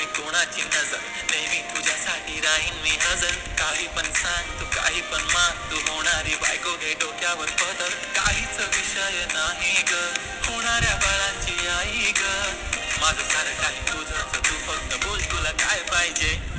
मी कोणाची नजर? नेहमी तुझ्यासाठी राहीन मी हजर. काही पण सांग तू काही पण मान तू होणारी बायको घे डोक्यावर पदर. काहीच विषय नाही ग. होणाऱ्या बाळांची आई ग. माझं सारं काही तुझं तू फक्त बोल तुला काय पाहिजे?